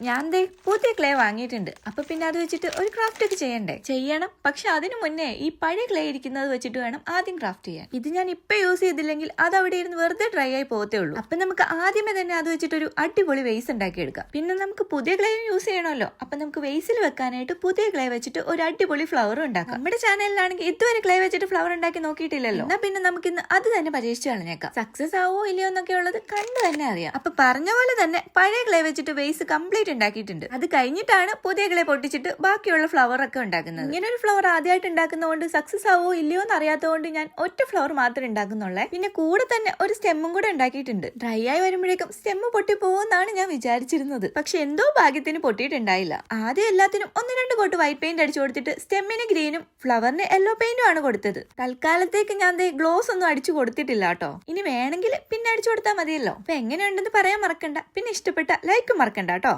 ഞാൻ ദേ പുതിയ ക്ലേ വാങ്ങിയിട്ടുണ്ട്. അപ്പൊ പിന്നെ അത് വെച്ചിട്ട് ഒരു ക്രാഫ്റ്റ് ഒക്കെ ചെയ്യണ്ടേ? ചെയ്യണം. പക്ഷെ അതിനു മുന്നേ ഈ പഴയ ക്ലേ ഇരിക്കുന്നത് വെച്ചിട്ട് വേണം ആദ്യം ക്രാഫ്റ്റ് ചെയ്യാൻ. ഇത് ഞാൻ ഇപ്പൊ യൂസ് ചെയ്തില്ലെങ്കിൽ അത് അവിടെ ഇരുന്ന് വെറുതെ ഡ്രൈ ആയി പോകത്തേ ഉള്ളൂ. അപ്പൊ നമുക്ക് ആദ്യമേ തന്നെ അത് വെച്ചിട്ട് ഒരു അടിപൊളി വെയ്സ് ഉണ്ടാക്കി എടുക്കാം. പിന്നെ നമുക്ക് പുതിയ ക്ലേയും യൂസ് ചെയ്യണമല്ലോ. അപ്പൊ നമുക്ക് വെയ്സിൽ വെക്കാനായിട്ട് പുതിയ ക്ലേ വെച്ചിട്ട് ഒരു അടിപൊളി ഫ്ലവർ ഉണ്ടാക്കാം. നമ്മുടെ ചാനലിലാണെങ്കിൽ ഇതുവരെ ക്ലേ വെച്ചിട്ട് ഫ്ലവർ ഉണ്ടാക്കി നോക്കിയിട്ടില്ലല്ലോ. എന്നാ പിന്നെ നമുക്ക് ഇന്ന് അത് തന്നെ പരീക്ഷിച്ച് കളഞ്ഞേക്കാം. സക്സസ് ആവോ ഇല്ലയോ എന്നൊക്കെ ഉള്ളത് കണ്ടു തന്നെ അറിയാം. അപ്പൊ പറഞ്ഞ പോലെ തന്നെ പഴയ ക്ലേ വെച്ചിട്ട് വെയ്സ് കംപ്ലീറ്റ് ഉണ്ടാക്കിയിട്ടുണ്ട്. അത് കഴിഞ്ഞിട്ടാണ് പുതിയ ക്ലേ പൊട്ടിച്ചിട്ട് ബാക്കിയുള്ള ഫ്ലവർ ഒക്കെ ഉണ്ടാക്കുന്നത്. ഇങ്ങനെ ഒരു ഫ്ലവർ ആദ്യമായിട്ട് ഉണ്ടാക്കുന്നതുകൊണ്ട് സക്സസ് ആവോ ഇല്ലയോ എന്ന് അറിയാത്തതുകൊണ്ട് ഞാൻ ഒറ്റ ഫ്ലവർ മാത്രമേ ഉണ്ടാക്കുന്നുള്ളേ. പിന്നെ കൂടെ തന്നെ ഒരു സ്റ്റെമ്മും കൂടെ ഉണ്ടാക്കിയിട്ടുണ്ട്. ഡ്രൈ ആയി വരുമ്പോഴേക്കും സ്റ്റെമ്മ് പൊട്ടി പോകുമെന്നാണ് ഞാൻ വിചാരിച്ചിരുന്നത്. പക്ഷെ എന്തോ ഭാഗ്യത്തിന് പൊട്ടിയിട്ടുണ്ടായില്ല. ആദ്യം എല്ലാത്തിനും ഒന്ന് രണ്ട് കോട്ട് വൈറ്റ് പെയിന്റ് അടിച്ചു കൊടുത്തിട്ട് സ്റ്റെമ്മിന് ഗ്രീനും ഫ്ലവറിന് യെല്ലോ പെയിന്റും ആണ് കൊടുത്തത്. തൽക്കാലത്തേക്ക് ഞാൻ ഗ്ലോസ് ഒന്നും അടിച്ചു കൊടുത്തിട്ടില്ല കേട്ടോ. ഇനി വേണമെങ്കിൽ പിന്നെ അടിച്ചു കൊടുത്താൽ മതിയല്ലോ. അപ്പൊ എങ്ങനെയുണ്ടെന്ന് പറയാൻ മറക്കണ്ട. പിന്നെ ഇഷ്ടപ്പെട്ട ലൈക്ക് മറക്കണ്ട കേട്ടോ.